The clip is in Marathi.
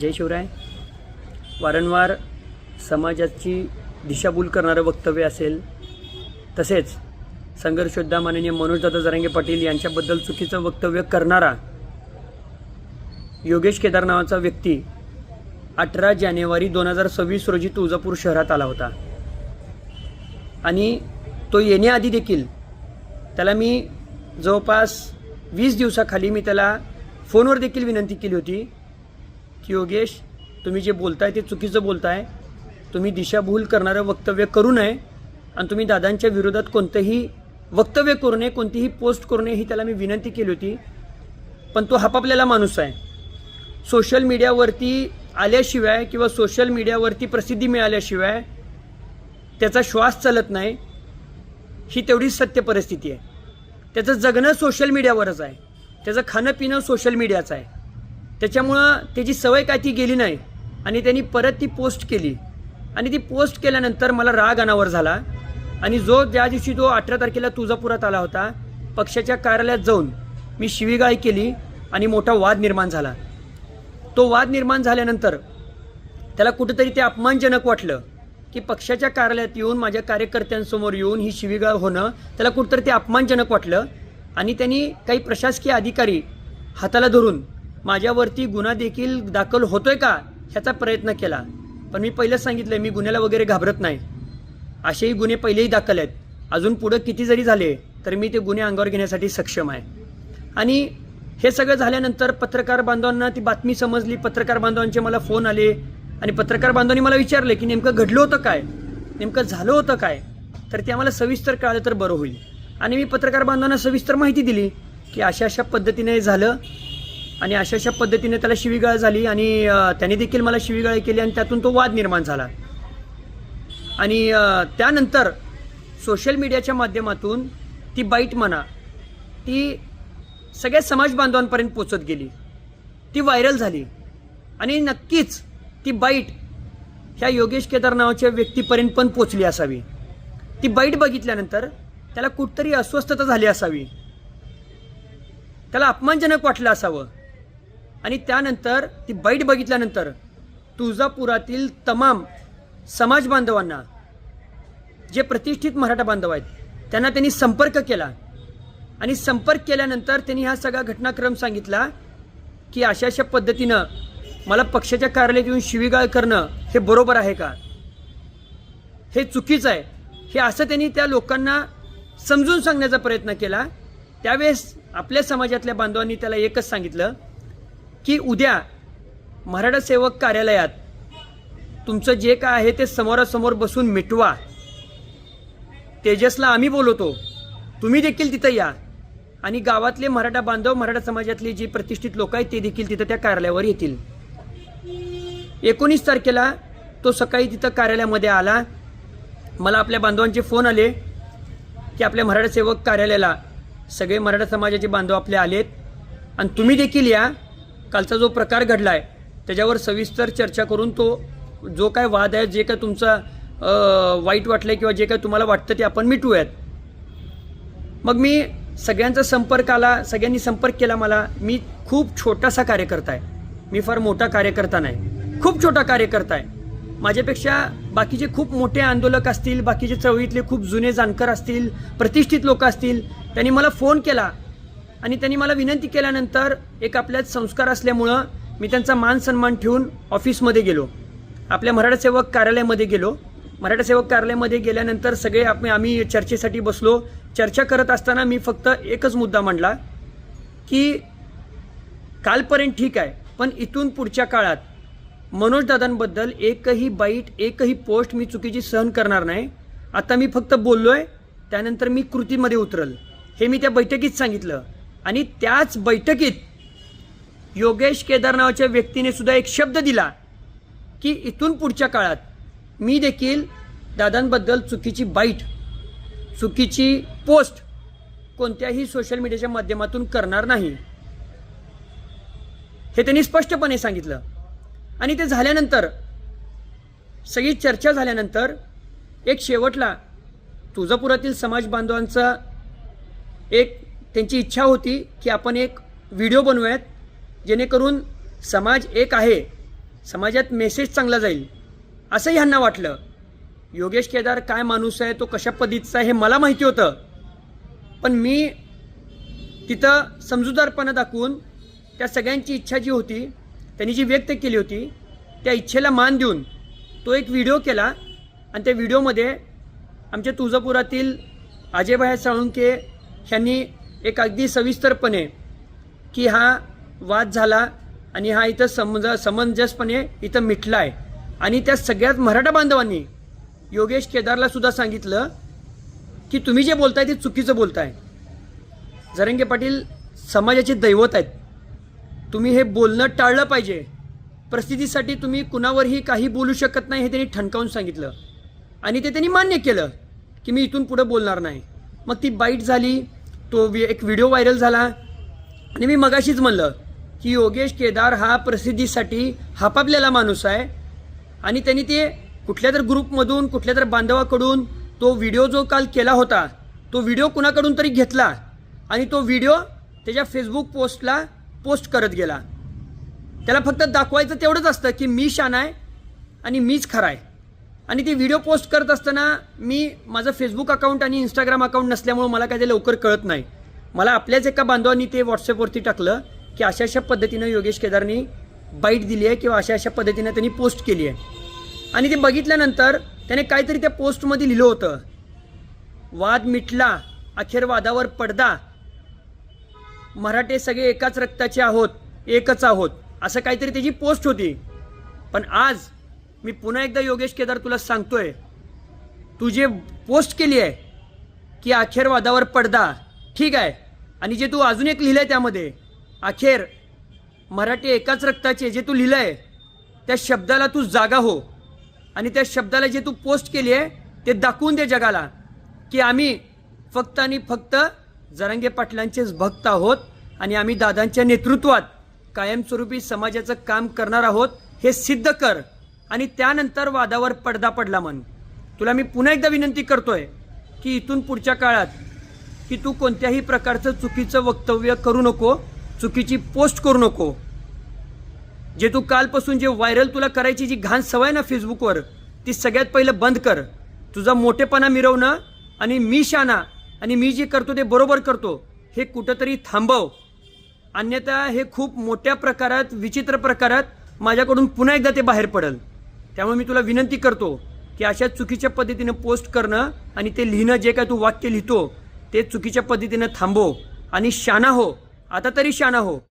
जय शिवराय. वारंवार समाजाची दिशाभूल करणारं वक्तव्य असेल तसेच संघर्षोद्धा माननीय मनोजदादा जरांगे पाटील यांच्याबद्दल चुकीचं वक्तव्य करणारा योगेश केदार नावाचा व्यक्ती अठरा जानेवारी दोन हजार सव्वीस रोजी तुळजापूर शहरात आला होता. आणि तो येण्याआधी देखील त्याला मी जवळपास वीस दिवसाखाली मी त्याला फोनवर देखील विनंती केली होती. की योगेश तुम्ही जे बोलताय ते चुकीचं बोलताय. तुम्ही दिशाभूल करणारं वक्तव्य करू नये आणि तुम्ही दादांच्या विरोधात कोणतंही वक्तव्य करू नये कोणतीही पोस्ट करू नये ही त्याला मी विनंती केली होती. पण तो हापापलेला माणूस आहे. सोशल मीडियावरती आल्याशिवाय किंवा सोशल मीडियावरती प्रसिद्धी मिळाल्याशिवाय त्याचा श्वास चालत नाही. ही तेवढीच सत्य परिस्थिती आहे. त्याचं जगणं सोशल मीडियावरच आहे. त्याचं खाणं पिणं सोशल मीडियाचं आहे. त्याच्यामुळं त्याची सवय काय ती गेली नाही. आणि त्यांनी परत ती पोस्ट केली. आणि ती पोस्ट केल्यानंतर मला राग अनावर झाला. आणि जो ज्या दिवशी तो अठरा तारखेला तुळजापुरात आला होता पक्षाच्या कार्यालयात जाऊन मी शिवीगाळ केली आणि मोठा वाद निर्माण झाला. तो वाद निर्माण झाल्यानंतर त्याला कुठंतरी ते अपमानजनक वाटलं की पक्षाच्या कार्यालयात येऊन माझ्या कार्यकर्त्यांसमोर येऊन ही शिवीगाळ होणं त्याला कुठंतरी ते अपमानजनक वाटलं. आणि त्यांनी काही प्रशासकीय अधिकारी हाताला धरून माझ्यावरती गुन्हा देखील दाखल होतोय का ह्याचा प्रयत्न केला. पण मी पहिलंच सांगितलं मी गुन्ह्याला वगैरे घाबरत नाही. असेही गुन्हे पहिलेही दाखल आहेत. अजून पुढं किती जरी झाले तर मी ते गुन्हे अंगावर घेण्यासाठी सक्षम आहे. आणि हे सगळं झाल्यानंतर पत्रकार बांधवांना ती बातमी समजली. पत्रकार बांधवांचे मला फोन आले आणि पत्रकार बांधवांनी मला विचारले की नेमकं घडलं होतं काय? नेमकं झालं होतं काय? तर ते आम्हाला सविस्तर कळलं तर बरं होईल. आणि मी पत्रकार बांधवांना सविस्तर माहिती दिली की अशा अशा पद्धतीने झालं. आणि अशा अशा पद्धतीने त्याला शिवीगाळ झाली आणि त्याने देखील मला शिवीगाळ केली आणि त्यातून तो वाद निर्माण झाला. आणि त्यानंतर सोशल मीडियाच्या माध्यमातून ती बाईट म्हणा ती सगळ्या समाज बांधवांपर्यंत पोचत गेली. ती व्हायरल झाली. आणि नक्कीच ती बाईट ह्या योगेश केदार नावाच्या व्यक्तीपर्यंत पण पोचली असावी. ती बाईट बघितल्यानंतर त्याला कुठतरी अस्वस्थता झाली असावी. त्याला अपमानजनक वाटलं असावं. आणि त्यानंतर ती बाईट बघितल्यानंतर तुळजापुरातील तमाम समाज बांधवांना जे प्रतिष्ठित मराठा बांधव आहेत त्यांना त्यांनी संपर्क केला. आणि संपर्क केल्यानंतर त्यांनी हा सगळा घटनाक्रम सांगितला की अशा अशा पद्धतीनं मला पक्षाच्या कार्यालयात येऊन शिवीगाळ करणं हे बरोबर आहे का? हे चुकीचं आहे. हे असं त्यांनी त्या लोकांना समजून सांगण्याचा प्रयत्न केला. त्यावेळेस आपल्या समाजातल्या बांधवांनी त्याला एकच सांगितलं की उद्या मराठा सेवक कार्यालयात तुमचं जे काय आहे ते समोरासमोर बसून मिटवा. तेजसला आम्ही बोलवतो. तुम्ही देखील तिथं या. आणि गावातले मराठा बांधव मराठा समाजातले जे प्रतिष्ठित लोक आहेत ते देखील तिथं त्या कार्यालयावर येतील. एकोणीस तारखेला तो सकाळी तिथं कार्यालयामध्ये आला. मला आपल्या बांधवांचे फोन आले की आपल्या मराठा सेवक कार्यालयाला सगळे मराठा समाजाचे बांधव आपले आलेत. आणि तुम्ही देखील या. कालचा जो प्रकार घडला आहे त्याच्यावर सविस्तर चर्चा करून तो जो काय वाद आहे जे काय तुमचा वाईट वाटलं आहे किंवा जे काय तुम्हाला वाटतं ते आपण मिटवूयात मग मी सगळ्यांचा संपर्क आला सगळ्यांनी संपर्क केला मला. मी खूप छोटासा कार्यकर्ता आहे. मी फार मोठा कार्यकर्ता नाही. खूप छोटा कार्यकर्ता आहे. माझ्यापेक्षा बाकीचे खूप मोठे आंदोलक असतील बाकीचे चळवळीतले खूप जुने जाणकार असतील प्रतिष्ठित लोक असतील त्यांनी मला फोन केला. आणि त्यांनी मला विनंती केल्यानंतर एक आपल्यात संस्कार असल्यामुळं मी त्यांचा मान सन्मान ठेवून ऑफिसमध्ये गेलो. आपल्या मराठा सेवक कार्यालयामध्ये गेलो. मराठा सेवक कार्यालयामध्ये गेल्यानंतर सगळे आप- आम्ही चर्चेसाठी बसलो. चर्चा करत असताना मी फक्त एकच मुद्दा मांडला की कालपर्यंत ठीक आहे पण इथून पुढच्या काळात मनोजदादांबद्दल एकही बाईट एकही पोस्ट मी चुकीची सहन करणार नाही. आता मी फक्त बोललो आहे त्यानंतर मी कृतीमध्ये उतरल. हे मी त्या बैठकीत सांगितलं. आणि त्याच बैठकीत योगेश केदार नावाच्या व्यक्तीने सुद्धा एक शब्द दिला की इथून पुढच्या काळात मी देखील दादांबद्दल चुकीची बाईट चुकीची पोस्ट कोणत्याही सोशल मीडियाच्या माध्यमातून करणार नाही. हे त्यांनी स्पष्टपणे सांगितलं. आणि ते झाल्यानंतर सगळी चर्चा झाल्यानंतर एक शेवटला तुळजापुरातील समाज बांधवांचा एक त्यांची इच्छा होती की आपण एक व्हिडिओ बनवूयात जेणेकरून समाज एक आहे समाजात मेसेज चांगला जाईल असं ह्यांना वाटलं. योगेश केदार काय माणूस आहे तो कशा पद्धतीचा आहे हे मला माहिती होतं. पण मी तिथं समजूदारपणा दाखवून त्या सगळ्यांची इच्छा जी होती त्यांनी जी व्यक्त केली होती त्या इच्छेला मान देऊन तो एक व्हिडिओ केला. आणि त्या व्हिडिओमध्ये आमच्या तुळजापुरातील अजयभाई साळुंके ह्यांनी एक अगदी सविस्तरपणे की हा वाद झाला आणि हा इथं समज समंजसपणे इथं मिटला आहे आणि त्या सगळ्यात मराठा बांधवांनी योगेश केदारला सुद्धा सांगितलं की तुम्ही जे बोलताय ते चुकीचं बोलताय. जरंगे पाटील समाजाचे दैवत आहेत. तुम्ही हे बोलणं टाळलं पाहिजे. परिस्थितीसाठी तुम्ही कुणावरही काही बोलू शकत नाही हे त्यांनी ठणकावून सांगितलं. आणि ते त्यांनी मान्य केलं की मी इथून पुढं बोलणार नाही. मग ती बाईट झाली. तो एक व्हिडिओ व्हायरल झाला. आणि मी मगाशीच म्हणलं की योगेश केदार हा प्रसिद्धीसाठी हापापलेला माणूस आहे. आणि त्यांनी ते कुठल्या तर ग्रुपमधून कुठल्या तर बांधवाकडून तो व्हिडिओ जो काल केला होता तो व्हिडिओ कुणाकडून तरी घेतला. आणि तो व्हिडिओ त्याच्या फेसबुक पोस्टला पोस्ट करत गेला. त्याला फक्त दाखवायचं तेवढंच असतं की मी शान आहे आणि मीच खरा आहे. आणि ती व्हिडिओ पोस्ट करत असताना मी माझं फेसबुक अकाउंट आणि इंस्टाग्राम अकाउंट नसल्यामुळं मला काय ते लवकर कळत नाही. मला आपल्याच एका बांधवांनी ते व्हॉट्सअपवरती टाकलं की अशा अशा पद्धतीनं योगेश केदारनी बाईट दिली आहे किंवा अशा अशा पद्धतीनं त्यांनी पोस्ट केली आहे. आणि ते बघितल्यानंतर त्याने काहीतरी त्या पोस्टमध्ये लिहिलं होतं. वाद मिटला अखेर वादावर पडदा. मराठे सगळे एकाच रक्ताचे आहोत एकच आहोत असं काहीतरी त्याची पोस्ट होती. पण आज मी पुन्हा एकदा योगेश केदार तुला सांगतोय तू जे पोस्ट केली आहे की अखेर वादावर पडदा ठीक आहे. आणि जे तू अजून एक लिहिलंय त्यामध्ये अखेर मराठी एकाच रक्ताचे जे तू लिहिलंय त्या शब्दाला तू जागा हो. आणि त्या शब्दाला जे तू पोस्ट केली आहे ते दाखवून दे जगाला की आम्ही फक्त आणि फक्त जरांगे पाटलांचेच भक्त आहोत आणि आम्ही दादांच्या नेतृत्वात कायमस्वरूपी समाजाचं काम करणार आहोत हे सिद्ध कर. आणि त्यानंतर वादावर पडदा पडला म्हण. तुला मी पुन्हा एकदा विनंती करतोय की इथून पुढच्या काळात की तू कोणत्याही प्रकारचं चुकीचं वक्तव्य करू नको चुकीची पोस्ट करू नको. जे तू कालपासून जे व्हायरल तुला करायची जी घाण सवय ना फेसबुकवर ती सगळ्यात पहिलं बंद कर. तुझा मोठेपणा मिरवणं आणि मी शाना आणि मी जे करतो ते बरोबर करतो हे कुठंतरी थांबव. अन्यथा हे खूप मोठ्या प्रकारात विचित्र प्रकारात माझ्याकडून पुन्हा एकदा ते बाहेर पडेल. त्यामुळे मी तुला विनंती करतो की अशा चुकीच्या पद्धतीनं पोस्ट करणं आणि ते लिहिणं जे काय तू वाक्य लिहितो ते चुकीच्या पद्धतीनं थांबव आणि शाना हो. आता तरी शाना हो.